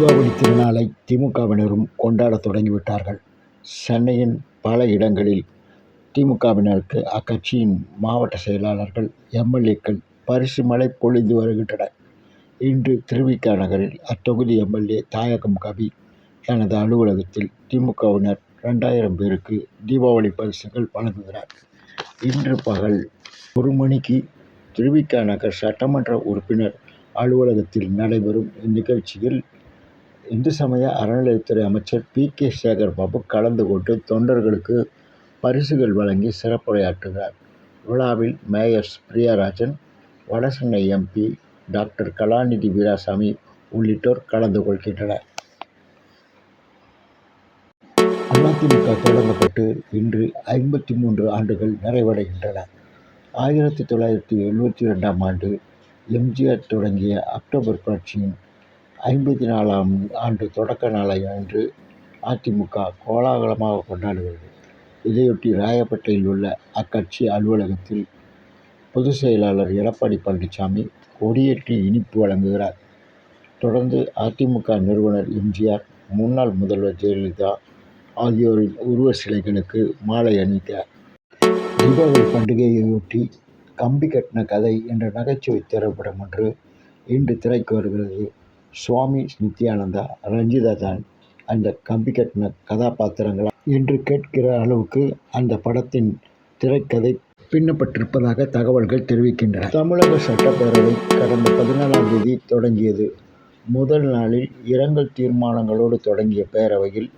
தீபாவளி திருநாளை திமுகவினரும் கொண்டாட தொடங்கிவிட்டார்கள். சென்னையின் பல இடங்களில் திமுகவினருக்கு அக்கட்சியின் மாவட்ட செயலாளர்கள், எம்எல்ஏக்கள் பரிசு மழை பொழிந்து வருகின்றனர். இன்று திரு. நகரில் அத்தொகுதி எம்எல்ஏ தாயகம் கவி தனது அலுவலகத்தில் திமுகவினர் ரெண்டாயிரம் பேருக்கு தீபாவளி பரிசுகள் வழங்குகிறார். இன்று பகல் ஒரு மணிக்கு திரு. நகர் சட்டமன்ற உறுப்பினர் அலுவலகத்தில் நடைபெறும் இந்நிகழ்ச்சியில் இந்து சமய அறநிலையத்துறை அமைச்சர் பி. கே. சேகர்பாபு கலந்து கொண்டு தொண்டர்களுக்கு பரிசுகள் வழங்கி சிறப்புரையாற்றுகிறார். விழாவில் mayor Priya Rajan, Vadachennai MP doctor Kalanidhi Veeraswamy உள்ளிட்டோர் கலந்து கொள்கின்றனர். அதிமுக தொடங்கப்பட்டு இன்று ஐம்பத்தி மூன்று ஆண்டுகள் நிறைவடைகின்றன. ஆயிரத்து தொள்ளாயிரத்து எழுபத்தி ரெண்டாம் ஆண்டு எம்ஜிஆர் தொடங்கிய அக்டோபர் புரட்சியின் ஐம்பத்தி நாலாம் ஆண்டு தொடக்க நாளை அன்று அதிமுக கோலாகலமாக கொண்டாடுகிறது. இதையொட்டி ராயப்பேட்டையில் உள்ள அக்கட்சி அலுவலகத்தில் பொதுச் செயலாளர் எடப்பாடி பழனிசாமி கொடியேற்றி இனிப்பு வழங்குகிறார். தொடர்ந்து அதிமுக நிறுவனர் எம்ஜிஆர் முன்னாள் முதல்வர் ஜெயலலிதா ஆகியோரின் உருவ சிலைகளுக்கு மாலை அணித்தார் தீபாவளி பண்டிகையையொட்டி கம்பி கட்டின கதை என்ற நகைச்சுவை திரைப்படம் ஒன்று இன்று திரைக்கு வருகிறது. சுவாமி நித்யானந்தா, ரஞ்சிதா தான் அந்த கம்பி கட்டின கதாபாத்திரங்களா என்று கேட்கிற அளவுக்கு அந்த படத்தின் திரைக்கதை பின்னப்பட்டிருப்பதாக தகவல்கள் தெரிவிக்கின்றன. தமிழக சட்டப்பேரவை கடந்த பதினேழாம் தேதி தொடங்கியது. முதல் நாளில் இரங்கல் தீர்மானங்களோடு தொடங்கிய பேரவையில்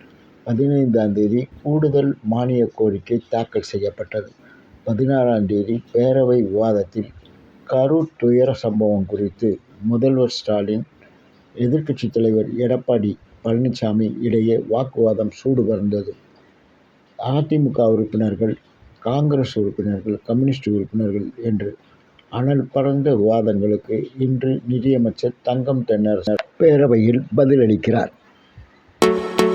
பதினைந்தாம் தேதி கூடுதல் மானியக் கோரிக்கை தாக்கல் செய்யப்பட்டது. பதினாறாம் தேதி பேரவை விவாதத்தில் கரூர் துயர சம்பவம் குறித்து முதல்வர் ஸ்டாலின், எதிர்க்கட்சித் தலைவர் எடப்பாடி பழனிசாமி இடையே வாக்குவாதம் சூடுபிறந்தது. அ. அதிமுக உறுப்பினர்கள், காங்கிரஸ் உறுப்பினர்கள், கம்யூனிஸ்ட் உறுப்பினர்கள் என்று அனல் பறந்த விவாதங்களுக்கு இன்று நிதியமைச்சர் தங்கம் தென்னரசர் பேரவையில் பதிலளிக்கிறார்.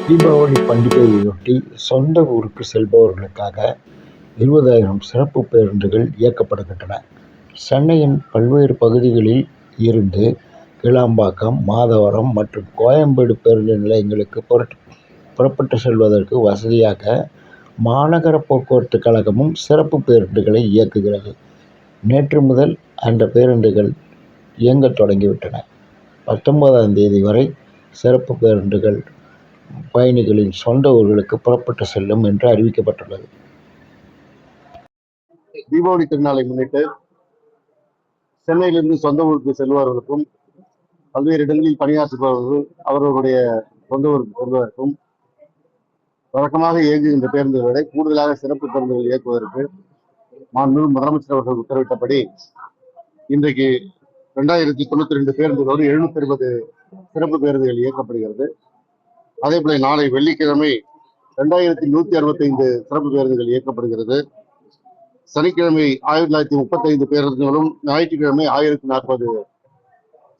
தீபாவளி பண்டிகையையொட்டி சொந்த ஊருக்கு செல்பவர்களுக்காக இருபதாயிரம் சிறப்பு பேருந்துகள் இயக்கப்படுகின்றன. சென்னையின் பல்வேறு பகுதிகளில் இருந்து கிளாம்பாக்கம், மாதவரம் மற்றும் கோயம்பேடு பேருந்து நிலையங்களுக்கு புறப்பட்டு செல்வதற்கு வசதியாக மாநகர போக்குவரத்து கழகமும் சிறப்பு பேருந்துகளை இயக்குகிறது. நேற்று முதல் அந்த பேருந்துகள் இயங்கத் தொடங்கிவிட்டன. பத்தொன்பதாம் தேதி வரை சிறப்பு பேருந்துகள் பயணிகளின் சொந்த ஊர்களுக்கு புறப்பட்டு செல்லும் என்று அறிவிக்கப்பட்டுள்ளது. தீபாவளி திருநாளை முன்னிட்டு சென்னையிலிருந்து சொந்த ஊருக்கு செல்வார்களுக்கும் பல்வேறு இடங்களில் பணியாற்றுபவர்கள் அவர்களுடைய சொந்த ஊருக்கு செல்வதற்கும் வழக்கமாக இயங்குகின்ற பேருந்துகளை கூடுதலாக சிறப்பு பேருந்துகள் இயக்குவதற்கு மாண்பு முதலமைச்சர் அவர்கள் உத்தரவிட்டபடி இன்றைக்கு ரெண்டாயிரத்தி தொண்ணூத்தி ரெண்டு பேருந்துகளோடு எழுநூத்தி இருபது சிறப்பு பேருந்துகள் இயக்கப்படுகிறது. அதே போல நாளை வெள்ளிக்கிழமை ரெண்டாயிரத்தி நூத்தி அறுபத்தி ஐந்து சிறப்பு பேருந்துகள் இயக்கப்படுகிறது. சனிக்கிழமை ஆயிரத்தி தொள்ளாயிரத்தி முப்பத்தைந்து பேருந்துகளும் ஞாயிற்றுக்கிழமை ஆயிரத்தி நாற்பது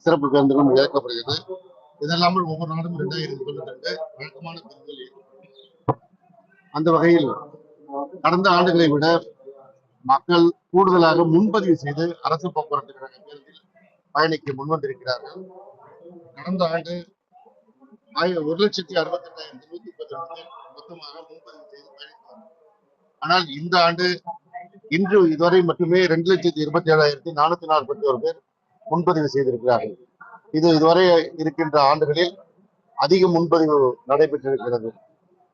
சிறப்பு பேருந்துகளும் இயக்கப்படுகிறது இதல்லாமல் ஒவ்வொரு நாளும் இரண்டாயிரத்தி ரெண்டு வழக்கமான பேருந்துகள் அந்த வகையில் கடந்த ஆண்டுகளை விட மக்கள் கூடுதலாக முன்பதிவு செய்து அரசு போக்குவரத்து கழக பேருந்தில் பயணிக்க முன்வந்திருக்கிறார்கள். கடந்த ஆண்டு ஒரு லட்சத்தி அறுபத்தி எட்டாயிரத்தி நூத்தி முப்பத்தி ரெண்டு பேர் மொத்தமாக முன்பதிவு செய்து பயணித்தார்கள். ஆனால் இந்த ஆண்டு இன்று இதுவரை மட்டுமே ரெண்டு லட்சத்தி இருபத்தி ஏழாயிரத்தி நானூத்தி நாற்பத்தி ஒரு பேர் முன்பதிவு செய்திருக்கிறார்கள். இது இதுவரை இருக்கின்ற ஆண்டுகளில் அதிக முன்பதிவு நடைபெற்றிருக்கிறது.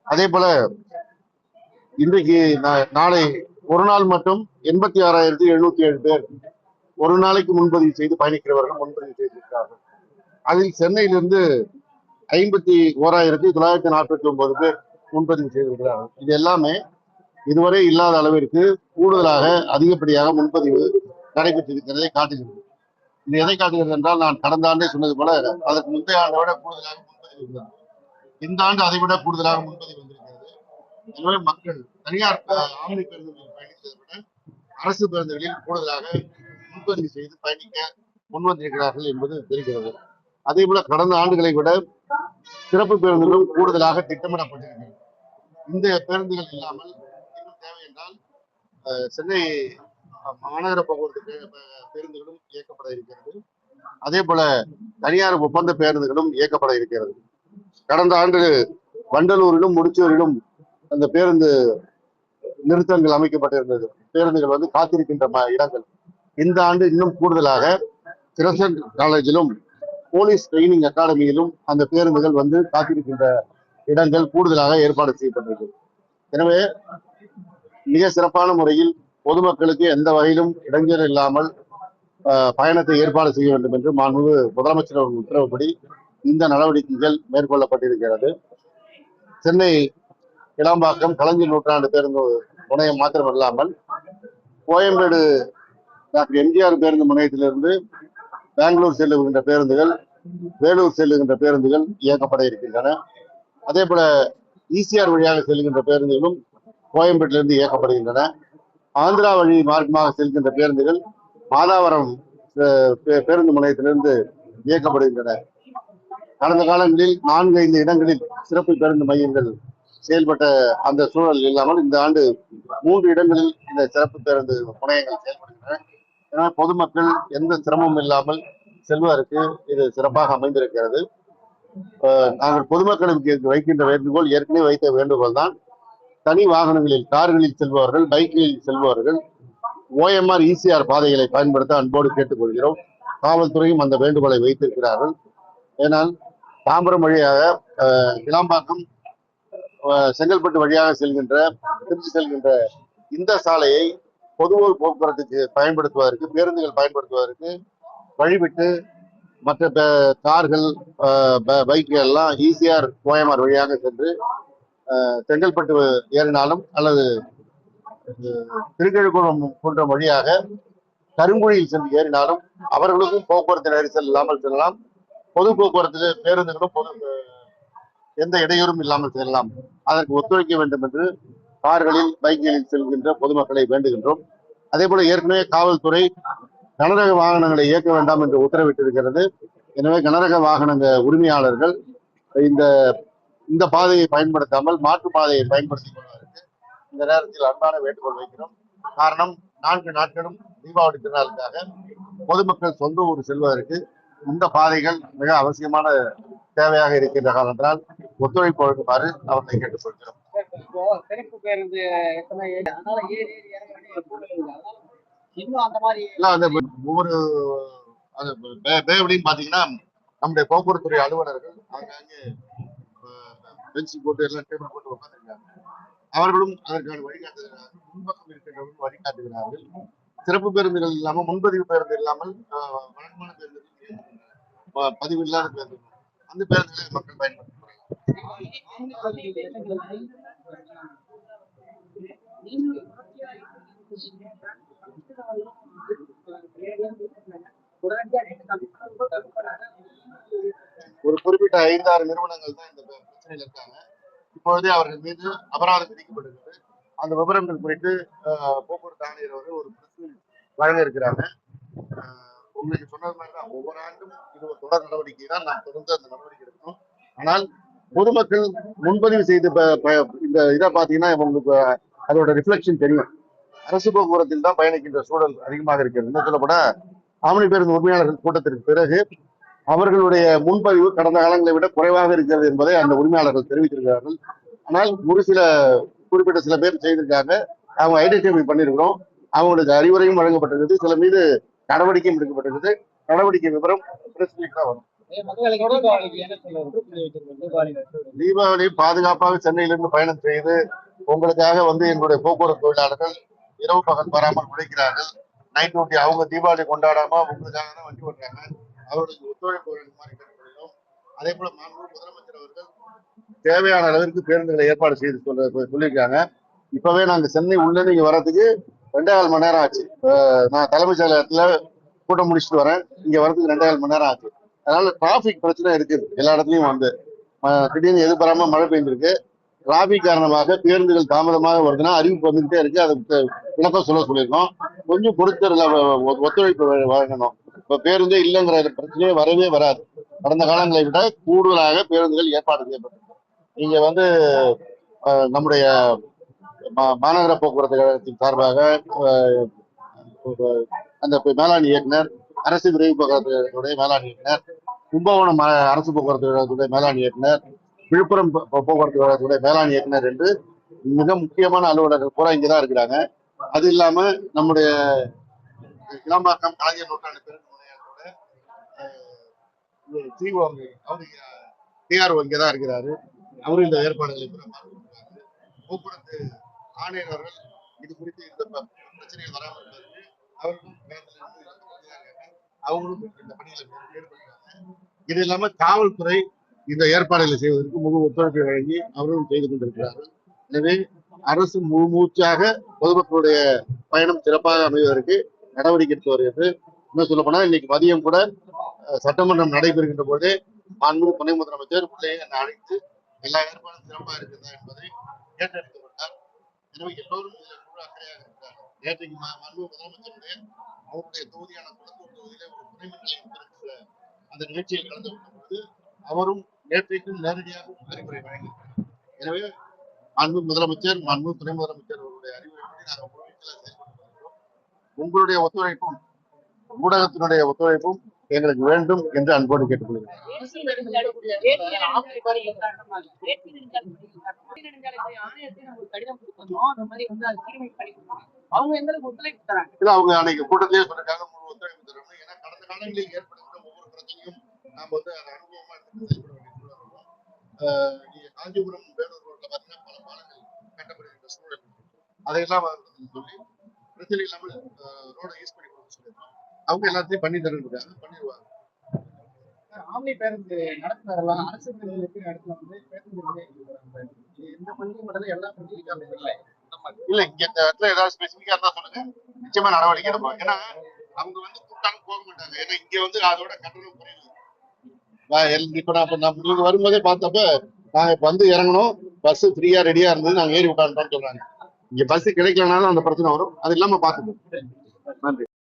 அதே போல இன்றைக்கு நா- நாளை ஒரு நாள் மட்டும் எண்பத்தி ஆறாயிரத்தி எழுநூத்தி ஏழு பேர் ஒரு நாளைக்கு முன்பதிவு செய்து பயணிக்கிறவர்கள் முன்பதிவு செய்திருக்கிறார்கள். அதில் சென்னையிலிருந்து ஐம்பத்தி ஓராயிரத்தி தொள்ளாயிரத்தி நாற்பத்தி ஒன்பது பேர் முன்பதிவு செய்திருக்கிறார்கள். இது எல்லாமே இதுவரை இல்லாத அளவிற்கு கூடுதலாக அதிகப்படியாக முன்பதிவு நடைபெற்றிருக்கிறதை காட்டுகிறது இது எதை காட்டுகிறது என்றால் நான் கடந்த ஆண்டே சொன்னது போல அதற்கு முந்தைய ஆண்டை விட கூடுதலாக முன்பதிவு இருந்தது. இந்த ஆண்டு அதை விட கூடுதலாக முன்பதிவு வந்திருக்கிறது. எனவே மக்கள் தனியார் அஹ், பேருந்துகளில் பயணித்ததை விட அரசு பேருந்துகளில் கூடுதலாக முன்பதிவு செய்து பயணிக்க முன்வந்திருக்கிறார்கள் என்பது தெரிகிறது. அதே போல கடந்த ஆண்டுகளை விட சிறப்பு பேருந்துகளும் கூடுதலாக திட்டமிடப்பட்டிருக்கிறது. இந்த பேருந்துகள் இல்லாமல் இன்னும் தேவை என்றால் அஹ், சென்னை மாநகர போக்குவரத்து பேருந்துகளும் இயக்கப்பட இருக்கிறது. அதே போல தனியார் ஒப்பந்த பேருந்துகளும் இயக்கப்பட இருக்கிறது. கடந்த ஆண்டு வண்டலூரிலும் முடிச்சூரிலும் அந்த பேருந்து நிறுத்தங்கள் அமைக்கப்பட்டிருந்தது. பேருந்துகள் வந்து காத்திருக்கின்ற ம- இடங்கள். இந்த ஆண்டு இன்னும் கூடுதலாக கிரசன்ட் காலேஜிலும் போலீஸ் ட்ரைனிங் அகாடமியிலும் அந்த பேருந்துகள் வந்து காத்திருக்கின்ற இடங்கள் கூடுதலாக ஏற்பாடு செய்யப்பட்டிருக்கு. எனவே மிக சிறப்பான முறையில் பொதுமக்களுக்கு எந்த வகையிலும் இடைஞ்சல் இல்லாமல் பயணத்தை ஏற்பாடு செய்ய வேண்டும் என்று மாண்பு முதலமைச்சர் அவர்கள் உத்தரவுப்படி இந்த நடவடிக்கைகள் மேற்கொள்ளப்பட்டிருக்கிறது. சென்னை இளம்பாக்கம் கலைஞர் நூற்றாண்டு பேருந்து முனையம் மாத்திரமல்லாமல் கோயம்பேடு டாக்டர் எம்ஜிஆர் பேருந்து முனையத்திலிருந்து பெங்களூர் செல்லுகின்ற பேருந்துகள் வேலூர் செல்லுகின்ற பேருந்துகள் இயக்கப்பட இருக்கின்றன. அதே போல ஈசிஆர் வழியாக செல்கின்ற பேருந்துகளும் கோயம்பேட்டிலிருந்து இயக்கப்படுகின்றன. ஆந்திரா வழி மார்க்கமாக செல்கின்ற பேருந்துகள் மாதாவரம் பே- பேருந்து முனையத்திலிருந்து இயக்கப்படுகின்றன. கடந்த காலங்களில் நான்கு ஐந்து இடங்களில் சிறப்பு பேருந்து மையங்கள் செயல்பட்ட அந்த சூழல் இல்லாமல் இந்த ஆண்டு மூன்று இடங்களில் இந்த சிறப்பு பேருந்து முனையங்கள் செயல்படுகின்றன. எனவே பொதுமக்கள் எந்த சிரமமும் இல்லாமல் செல்வதற்கு இது சிறப்பாக அமைந்திருக்கிறது. நாங்கள் பொதுமக்களுக்கு வைக்கின்ற வேண்டுகோள் ஏற்கனவே வைத்த வேண்டுகோள் தான் தனி வாகனங்களில் கார்களில் செல்பவர்கள் பைக்கில் செல்பவர்கள் ஓஎம்ஆர் இசிஆர் பாதைகளை பயன்படுத்த அன்போடு கேட்டுக்கொள்கிறோம். காவல்துறையும் அந்த வேண்டுகோளை வைத்திருக்கிறார்கள். ஏனால் தாம்பரம் வழியாக அஹ், கிளாம்பாக்கம் அஹ், செங்கல்பட்டு வழியாக செல்கின்ற திருச்சி செல்கின்ற இந்த சாலையை பொதுவோர் போக்குவரத்துக்கு பயன்படுத்துவதற்கு பேருந்துகள் பயன்படுத்துவதற்கு வழிவிட்டு மற்ற கார்கள் ப- பைக்குகள் எல்லாம் ஈசிஆர் கோயமார் வழியாக சென்று செங்கல்பட்டு ஏறினாலும் அல்லது திருக்கழுக்குளம் போன்ற வழியாக கருங்குழியில் சென்று ஏறினாலும் அவர்களுக்கும் போக்குவரத்து நெரிசல் இல்லாமல் செல்லலாம். பொது போக்குவரத்து பேருந்துகளும் பொது எந்த இடையூறும் இல்லாமல் செல்லலாம். அதற்கு ஒத்துழைக்க வேண்டும் என்று கார்களில் பைக்குகளில் செல்கின்ற பொதுமக்களை வேண்டுகின்றோம். அதே போல ஏற்கனவே காவல்துறை கனரக வாகனங்களை இயக்க வேண்டாம் என்று உத்தரவிட்டிருக்கிறது. எனவே கனரக வாகனங்க உரிமையாளர்கள் இந்த இந்த பாதையை பயன்படுத்தாமல் மாற்று பாதையை பயன்படுத்திக் கொள்வதற்கு இந்த நேரத்தில் அன்பான வேண்டுகோள் வைக்கிறோம் காரணம் நான்கு நாட்களும் தீபாவளி திருநாளுக்காக பொதுமக்கள் சொந்த ஊர் செல்வதற்கு இந்த பாதைகள் மிக அவசியமான தேவையாக இருக்கின்ற காரணத்தினால் ஒத்துழைப்பு வழங்குமாறு அவர்களை கேட்டுக்கொள்கிறோம் ஒவ்வொரு அந்த பாத்தீங்கன்னா நம்முடைய போக்குவரத்துறை அலுவலர்கள் ஆங்காங்கே பெஞ்சு போட்டு எல்லாம் டேபிள் போட்டு உட்காந்துருக்காங்க அவர்களும் அதற்கான வழிகாட்டுகிறார்கள் முன்பக்கம் இருக்கின்றவர்கள் வழிகாட்டுகிறார்கள். சிறப்பு பேருந்துகள் இல்லாமல் முன்பதிவு பேருந்து இல்லாமல் வழக்கமான பேருந்துகள் பதிவு இல்லாத பேருந்து அந்த பேருந்துகளை மக்கள் பயன்படுத்துகிறார்கள் ஒரு குறிப்பிட்ட ஐந்தாறு நிறுவனங்கள் தான் இந்த பிரச்சனையில இருக்காங்க. இப்பொழுதே அவர்கள் மீது அபராதம் விதிக்கப்பட்டிருக்கிறது அந்த விவரங்கள் குறித்து போக்குவரத்து ஆணையர் அவர்கள் ஒரு பிரஸ் வழங்க இருக்கிறாங்க. உங்களுக்கு சொன்னது மாதிரி தான் ஒவ்வொரு ஆண்டும் இது ஒரு தொடர் நடவடிக்கை தான். நாம் தொடர்ந்து அந்த நடவடிக்கை எடுக்கணும். ஆனால் பொதுமக்கள் முன்பதிவு செய்து இந்த இதை பார்த்தீங்கன்னா உங்களுக்கு அதோட ரிஃப்ளெக்ஷன் தெரியும். அரசு போக்குவரத்தில் தான் பயணிக்கின்ற சூழல் அதிகமாக இருக்கிறது. இன்னும் சொல்லப்பட ஆமணி பேருந்து உரிமையாளர்கள் கூட்டத்திற்கு பிறகு அவர்களுடைய முன்பதிவு கடந்த காலங்களை விட குறைவாக இருக்கிறது என்பதை அந்த உரிமையாளர்கள் தெரிவித்திருக்கிறார்கள். ஆனால் ஒரு சில குறிப்பிட்ட சில பேர் செய்திருக்காங்க. அவங்க ஐடென்டிஃபை பண்ணியிருக்கிறோம். அவங்களுக்கு அறிவுரையும் வழங்கப்பட்டிருக்குது. சில மீது நடவடிக்கையும் எடுக்கப்பட்டிருக்குது. நடவடிக்கை விவரம் பிரஸ் வரும். தீபாவளி தீபாவளி பாதுகாப்பாக சென்னையிலிருந்து பயணம் செய்து உங்களுக்காக வந்து எங்களுடைய போக்குவரத்து தொழிலாளர்கள் இரவு பகல் வராமல் உழைக்கிறார்கள். நைட் டியூட்டி அவங்க தீபாவளி கொண்டாடாம உங்களுக்காக தான் வண்டி ஓட்டுறாங்க. அவர்களுக்கு ஒத்துழைப்பு வழங்குமாறு கேட்டுக்கொள்கிறோம் அதே போல மாண்பு முதலமைச்சர் அவர்கள் தேவையான அளவிற்கு பேருந்துகளை ஏற்பாடு செய்து சொல்ல சொல்லியிருக்காங்க. இப்பவே நாங்க சென்னை உள்ள நீங்க வர்றதுக்கு ரெண்டே கால் மணி நேரம் ஆச்சு. நான் தலைமைச் செயலகத்துல கூட்டம் முடிச்சுட்டு வரேன். இங்க வர்றதுக்கு ரெண்டே கால் மணி நேரம் ஆச்சு. அதனால டிராபிக் பிரச்சனை இருக்குது. எல்லா இடத்துலயும் வந்து. ம- திடீர்னு எதிர்பாராம மழை பெய்ஞ்சிருக்கு. டிராபிக் காரணமாக பேருந்துகள் தாமதமாக வருதுன்னா அறிவிப்பு வந்துகிட்டே இருக்கு. அதுக்கு விளக்கம் சொல்ல சொல்லியிருக்கோம். கொஞ்சம் பொறுத்தரில் ஒத்துழைப்பு வழங்கணும். இப்ப பேருந்தே இல்லைங்கிற பிரச்சனையே வரவே வராது. கடந்த காலங்களை விட கூடுதலாக பேருந்துகள் ஏற்பாடு செய்யப்பட்டிருக்கு நீங்க வந்து நம்முடைய மாநகர போக்குவரத்து கழகத்தின் சார்பாக அந்த மேலாண் இயக்குனர் அரசு விரைவு போக்குவரத்துடைய மேலாண் இயக்குனர் கும்பகோணம் அரசு போக்குவரத்து கழகத்துடைய மேலாண் இயக்குனர் விழுப்புரம் போக்குவரத்து கழகத்துடைய மேலாண் இயக்குனர் என்று மிக முக்கியமான அலுவலர்கள் பூரா இங்கதான் இருக்கிறாங்க. அது இல்லாம நம்முடைய கிளாம்பாக்கம் கலைஞர் நூற்றாண்டு பெருக்கு முனையத்தோட சிஓ அவரு டிஆர்ஓ இங்கே தான் இருக்கிறாரு. அவரும் இந்த ஏற்பாடுகளை பூரா போக்குவரத்து ஆணையர் அவர்கள் இது குறித்து இந்த பிரச்சனைகள் வராமல் இருப்பதற்கு அவர்களும் அவங்களும் இந்த பணிகளை ஈடுபடுறாங்க இது இல்லாம காவல்துறை இந்த ஏற்பாடுகளை செய்வதற்கு முழு ஒத்துழைப்பை வழங்கி அவர்களும் செய்து கொண்டிருக்கிறார்கள். எனவே அரசு முழு மூச்சாக பொதுமக்களுடைய பயணம் சிறப்பாக அமைவதற்கு நடவடிக்கை எடுத்து வருகிறது. இன்னும் சொல்ல போனா இன்னைக்கு மதியம் கூட சட்டமன்றம் நடைபெறுகின்ற போது மாண்பு துணை முதலமைச்சர் உள்ளே என்னை அழைத்து எல்லா ஏற்பாடும் சிறப்பாக இருக்கிறதா என்பதை கேட்டெடுத்துக் கொண்டார் எனவே எல்லோரும் இதில் முழு அக்கறையாக இருக்கிறார் நேற்றைக்கு மாண்பு முதலமைச்சருடைய அவருடைய தொகுதியான குளத்தூர் தொகுதியிலே ஒரு துணை மின் அந்த நிகழ்ச்சியில் கலந்து கொண்ட பொழுது அவரும் நேற்றைக்கும் நேரடியாக அறிவுரை வழங்கியிருக்கிறார். எனவே மாண்பு முதலமைச்சர் மாண்பு துணை முதலமைச்சர் அவருடைய அறிவுரைப்படி நாங்கள் முழுவீச்சில் உங்களுடைய ஒத்துழைப்பும் ஊடகத்தினுடைய ஒத்துழைப்பும் எங்களுக்கு வேண்டும் என்று அன்போடு கேட்டுக்கொள்கிறேன். ஆணையத்தை கடிதம் அவங்க இல்ல அவங்க அன்னைக்கு கூட்டத்திலே சொல்லிருக்காங்க முழு ஒத்துழைப்பு தரணும் ஏன்னா கடந்த காலங்களில் ஏற்படுகிற ஒவ்வொரு பிரச்சனையும் நாம வந்து அதை அனுபவமா நீங்க காஞ்சிபுரம் வேலூர் ரோட்ல பாத்தீங்கன்னா பல பாலங்கள் கட்டப்படுகின்ற சூழல் அதையெல்லாம் சொல்லி பிரச்சனை இல்லாமல் ரோடை யூஸ் பண்ணி கொடுக்க சொல்லியிருக்கோம் அவங்க எல்லாத்தையும் பண்ணி தருகிறாங்க பண்ணிடுவாங்க ஆம்னி பேருந்து நடத்துனதெல்லாம் அரசு பேருந்துக்கு இடத்துல வந்து பேருந்து மட்டும் எல்லா அப்படி இல்லை. இல்ல இங்க இந்த இடத்துல ஏதாவது ஸ்பெசிபிக்கா இருந்தா சொல்லுங்க. நிச்சயமா நடவடிக்கை எடுப்போம் ஏன்னா அவங்க வந்து கூப்பிட்டாலும் போக மாட்டாங்க. ஏன்னா இங்க வந்து அதோட கட்டணம் குறைவு. இப்ப நான் நீங்க வரும்போதே பார்த்தப்ப நாங்க வந்து இறங்கணும். பஸ் ஃப்ரீயா ரெடியா இருந்தது. நாங்க ஏறி உட்காந்துட்டோம்னு சொல்றாங்க. இங்க பஸ் கிடைக்கலனாலும் அந்த பிரச்சனை வரும். அது இல்லாம பாத்துக்கணும் நன்றி.